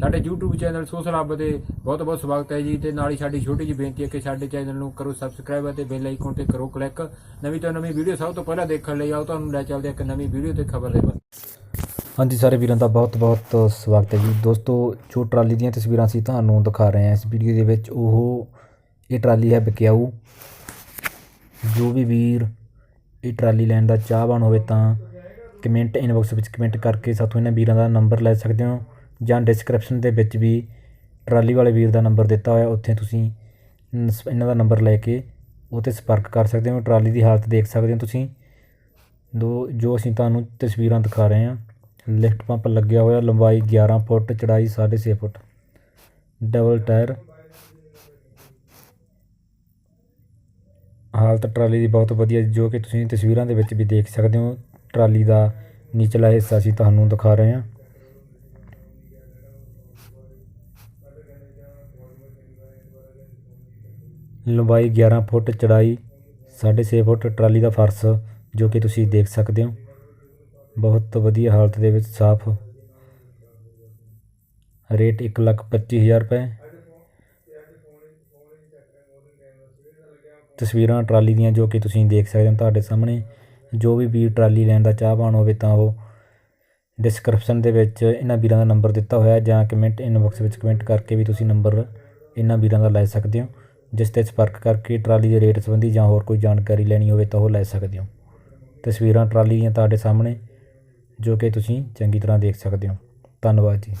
ਸਾਡੇ YouTube channel social ਹੱਬ ਦੇ ਬਹੁਤ ਬਹੁਤ ਸਵਾਗਤ ਹੈ ਜੀ ਤੇ ਨਾਲ ਹੀ ਸਾਡੀ ਛੋਟੀ ਜਿਹੀ ਬੇਨਤੀ ਹੈ ਕਿ ਸਾਡੇ ਚੈਨਲ ਨੂੰ ਕਰੋ ਸਬਸਕ੍ਰਾਈਬ ਅਤੇ ਬੈਲ ਆਈਕਨ ਤੇ ਕਰੋ ਕਲਿੱਕ ਨਵੀਂ ਤੋਂ ਨਵੀਂ ਵੀਡੀਓ ਸਭ ਤੋਂ ਪਹਿਲਾਂ ਦੇਖਣ ਲਈ ਆਓ ਤੁਹਾਨੂੰ ਲੈ ਚੱਲਦੇ ਇੱਕ ਨਵੀਂ ਵੀਡੀਓ ਤੇ ਖਬਰ ਦੇ ਬਾਰੇ ਹਾਂਜੀ ਸਾਰੇ ਵੀਰਾਂ ਦਾ ਬਹੁਤ-ਬਹੁਤ ਸਵਾਗਤ ਹੈ ਜੀ। ਦੋਸਤੋ, ਜੋ ਟਰਾਲੀ ਦੀਆਂ ਤਸਵੀਰਾਂ ਅਸੀਂ ਤੁਹਾਨੂੰ ਦਿਖਾ ਰਹੇ ਹਾਂ ਇਸ ਵੀਡੀਓ ਦੇ ਵਿੱਚ, ਉਹ ਇਹ ਟਰਾਲੀ ਹੈ ਬਕਿਆਊ। ਜੋ ਵੀ ਵੀਰ ਇਹ ਟਰਾਲੀ ਲੈਣ ਦਾ ਚਾਹਵਾਨ ਹੋਵੇ ਤਾਂ ਕਮੈਂਟ ਇਨਬਾਕਸ ਵਿੱਚ ਕਮੈਂਟ ਕਰਕੇ ਸਾਥੋਂ ਇਹਨਾਂ ਵੀਰਾਂ ਦਾ ਨੰਬਰ ਲੈ ਸਕਦੇ ਹੋ। ਜਾਂ ਡਿਸਕ੍ਰਿਪਸ਼ਨ ਦੇ ਵਿੱਚ ਵੀ ਟਰਾਲੀ ਵਾਲੇ ਵੀਰ ਦਾ ਨੰਬਰ ਦਿੱਤਾ ਹੋਇਆ, ਉੱਥੇ ਤੁਸੀਂ ਇਹਨਾਂ ਦਾ ਨੰਬਰ ਲੈ ਕੇ ਉਹ 'ਤੇ ਸੰਪਰਕ ਕਰ ਸਕਦੇ ਹੋ, ਟਰਾਲੀ ਦੀ ਹਾਲਤ ਦੇਖ ਸਕਦੇ ਹੋ ਤੁਸੀਂ। ਦੋ, ਜੋ ਅਸੀਂ ਤੁਹਾਨੂੰ ਤਸਵੀਰਾਂ ਦਿਖਾ ਰਹੇ ਹਾਂ ਲਿਫਟ ਪੰਪ ਲੱਗਿਆ ਹੋਇਆ, ਲੰਬਾਈ 11 ਫੁੱਟ, ਚੜਾਈ 6.5 ਫੁੱਟ ਡਬਲ ਟਾਇਰ ਹਾਲਤ ਟਰਾਲੀ ਦੀ ਬਹੁਤ ਵਧੀਆ, ਜੋ ਕਿ ਤੁਸੀਂ ਤਸਵੀਰਾਂ ਦੇ ਵਿੱਚ ਵੀ ਦੇਖ ਸਕਦੇ ਹੋ, ਟਰਾਲੀ ਦਾ ਨਿਚਲਾ ਹਿੱਸਾ ਅਸੀਂ ਤੁਹਾਨੂੰ ਦਿਖਾ ਰਹੇ ਹਾਂ। ਲੰਬਾਈ 11 ਫੁੱਟ, ਚੜਾਈ 6.5 ਫੁੱਟ, ਟਰਾਲੀ ਦਾ ਫਰਸ਼ ਜੋ ਕਿ ਤੁਸੀਂ ਦੇਖ ਸਕਦੇ ਹੋ। ਬਹੁਤ ਵਧੀਆ ਹਾਲਤ ਦੇ ਵਿੱਚ ਸਾਫ਼। ਰੇਟ ਇੱਕ ਲੱਖ ਪੱਚੀ ਹਜ਼ਾਰ ਰੁਪਏ। ਤਸਵੀਰਾਂ ਟਰਾਲੀ ਦੀਆਂ ਜੋ ਕਿ ਤੁਸੀਂ ਦੇਖ ਸਕਦੇ ਹੋ ਤੁਹਾਡੇ ਸਾਹਮਣੇ। ਜੋ ਵੀ ਵੀਰ ਟਰਾਲੀ ਲੈਣ ਦਾ ਚਾਹਵਾਨ ਹੋਵੇ ਤਾਂ ਉਹ ਡਿਸਕ੍ਰਿਪਸ਼ਨ ਦੇ ਵਿੱਚ ਇਹਨਾਂ ਵੀਰਾਂ ਦਾ ਨੰਬਰ ਦਿੱਤਾ ਹੋਇਆ ਜਾਂ ਕਮੈਂਟ ਇਨਬਾਕਸ ਵਿੱਚ ਕਮੈਂਟ ਕਰਕੇ ਵੀ ਤੁਸੀਂ ਨੰਬਰ ਇਹਨਾਂ ਵੀਰਾਂ ਦਾ ਲੈ ਸਕਦੇ ਹੋ। ਜਿਸ ਤੇ ਸੰਪਰਕ ਕਰਕੇ ਟਰਾਲੀ ਦੇ ਰੇਟ ਸੰਬੰਧੀ ਜਾਂ ਹੋਰ ਕੋਈ ਜਾਣਕਾਰੀ ਲੈਣੀ ਹੋਵੇ ਤਾਂ ਉਹ ਲੈ ਸਕਦੇ ਹੋ। ਤਸਵੀਰਾਂ ਟਰਾਲੀ ਦੀਆਂ ਤੁਹਾਡੇ ਸਾਹਮਣੇ, ਜੋ ਕਿ ਤੁਸੀਂ ਚੰਗੀ ਤਰ੍ਹਾਂ ਦੇਖ ਸਕਦੇ ਹੋ। ਧੰਨਵਾਦ ਜੀ।